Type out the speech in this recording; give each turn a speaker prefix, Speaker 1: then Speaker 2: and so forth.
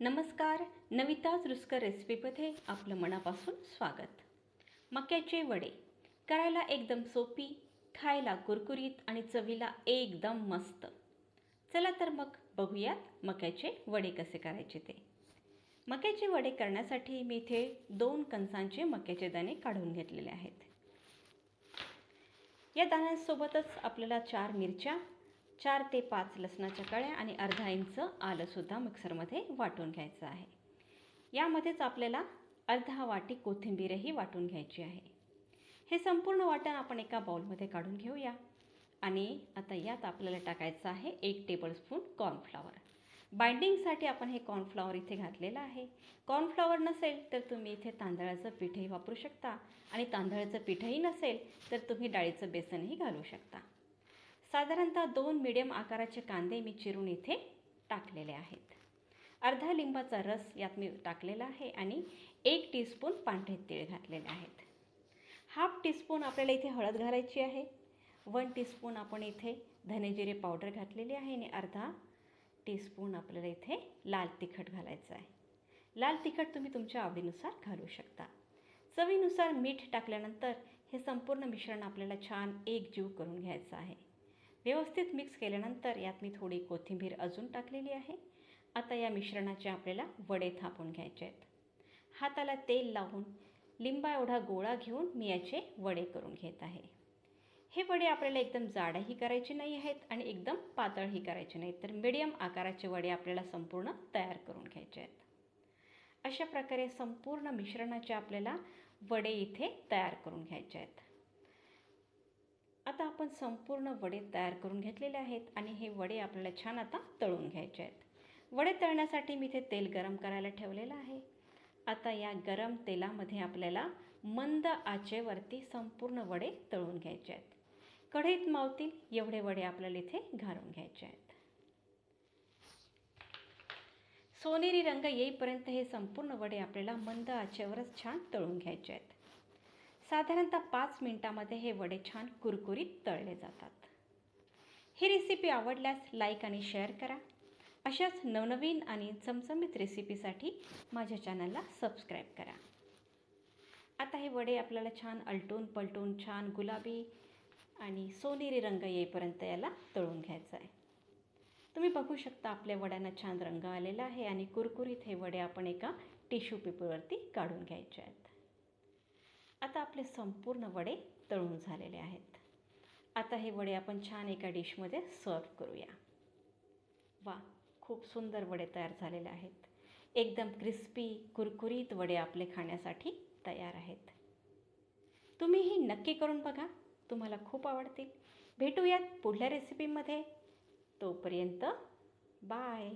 Speaker 1: नमस्कार नविताज रुस्कर रेसिपीमध्ये आपलं मनापासून स्वागत. मक्याचे वडे. करायला एकदम सोपी खायला कुरकुरीत आणि चवीला एकदम मस्त. चला तर मग बघूयात मक्याचे वडे कसे करायचे ते. मक्याचे वडे करण्यासाठी मी इथे दोन कणसांचे मक्याचे दाणे काढून घेतलेले आहेत. या दाण्यांसोबतच आपल्याला चार मिरच्या चार ते पाच लसणाच्या कळ्या आणि अर्धा इंच आलंसुद्धा मिक्सरमध्ये वाटून घ्यायचं आहे. यामध्येच आपल्याला अर्धा वाटी कोथिंबीरही वाटून घ्यायची आहे. हे संपूर्ण वाटण आपण एका बाउलमध्ये काढून घेऊया. आणि आता यात आपल्याला टाकायचं आहे एक टेबलस्पून कॉर्नफ्लॉवर बाइंडिंगसाठी आपण हे कॉर्नफ्लॉवर इथे घातलेलं आहे. कॉर्नफ्लॉवर नसेल तर तुम्ही इथे तांदळाचं पीठही वापरू शकता. आणि तांदळाचं पीठही नसेल तर तुम्ही डाळीचं बेसनही घालू शकता. साधारणतः दोन मिडियम आकाराचे कांदे मी चिरून इथे टाकलेले आहेत. अर्धा लिंबाचा रस यात मी टाकलेला आहे आणि एक टीस्पून पांढरे तीळ घातलेले आहेत. हाफ टीस्पून आपल्याला इथे हळद घालायची आहे. वन टीस्पून आपण इथे धनेजिरे पावडर घातलेली आहे आणि अर्धा टीस्पून आपल्याला इथे लाल तिखट घालायचं आहे. लाल तिखट तुम्ही तुमच्या आवडीनुसार घालू शकता. चवीनुसार मीठ टाकल्यानंतर हे संपूर्ण मिश्रण आपल्याला छान एकजीव करून घ्यायचं आहे. व्यवस्थित मिक्स केल्यानंतर यात मी थोडी कोथिंबीर अजून टाकलेली आहे. आता या मिश्रणाचे आपल्याला वडे थापून घ्यायचे आहेत. हाताला तेल लावून लिंबा एवढा गोळा घेऊन मी याचे वडे करून घेत आहे. हे वडे आपल्याला एकदम जाडही करायचे नाही आहेत आणि एकदम पातळही करायचे नाहीत तर मिडियम आकाराचे वडे आपल्याला संपूर्ण तयार करून घ्यायचे आहेत. अशा प्रकारे संपूर्ण मिश्रणाचे आपल्याला वडे इथे तयार करून घ्यायचे आहेत. आता आपण संपूर्ण वडे तयार करून घेतलेले आहेत आणि हे वडे आपल्याला छान आता तळून घ्यायचे आहेत. वडे तळण्यासाठी मी इथे तेल गरम करायला ठेवलेलं आहे. आता या गरम तेलामध्ये आपल्याला मंद आचेवरती संपूर्ण वडे तळून घ्यायचे आहेत. कढईत मावतील एवढे वडे आपल्याला इथे घालून घ्यायचे आहेत. सोनेरी रंग येईपर्यंत हे संपूर्ण वडे आपल्याला मंद आचेवरच छान तळून घ्यायचे आहेत. साधारणतः पाच मिनटामध्ये हे वडे छान कुरकुरीत तळले जातात. ही रेसिपी आवडल्यास लाईक आणि शेअर करा. अशाच नवनवीन आणि चमचमीत रेसिपीसाठी माझ्या चॅनलला सबस्क्राईब करा. आता हे वडे आपल्याला छान अलटून पलटून छान गुलाबी आणि सोनेरी रंग येईपर्यंत याला तळून घ्यायचं आहे. तुम्ही बघू शकता आपल्या वड्यांना छान रंग आलेला आहे आणि कुरकुरीत हे वडे आपण एका टिश्यू पेपरवरती काढून घ्यायचे आहेत. आता आपले संपूर्ण वडे तळून झालेले आहेत. आता हे वडे आपण छान एका डिशमध्ये सर्व करूया. वा खूप सुंदर वडे तयार झालेले आहेत. एकदम क्रिस्पी कुरकुरीत वडे आपले खाण्यासाठी तयार आहेत. तुम्हीही नक्की करून बघा. तुम्हाला खूप आवडतील. भेटूयात पुढल्या रेसिपीमध्ये तोपर्यंत बाय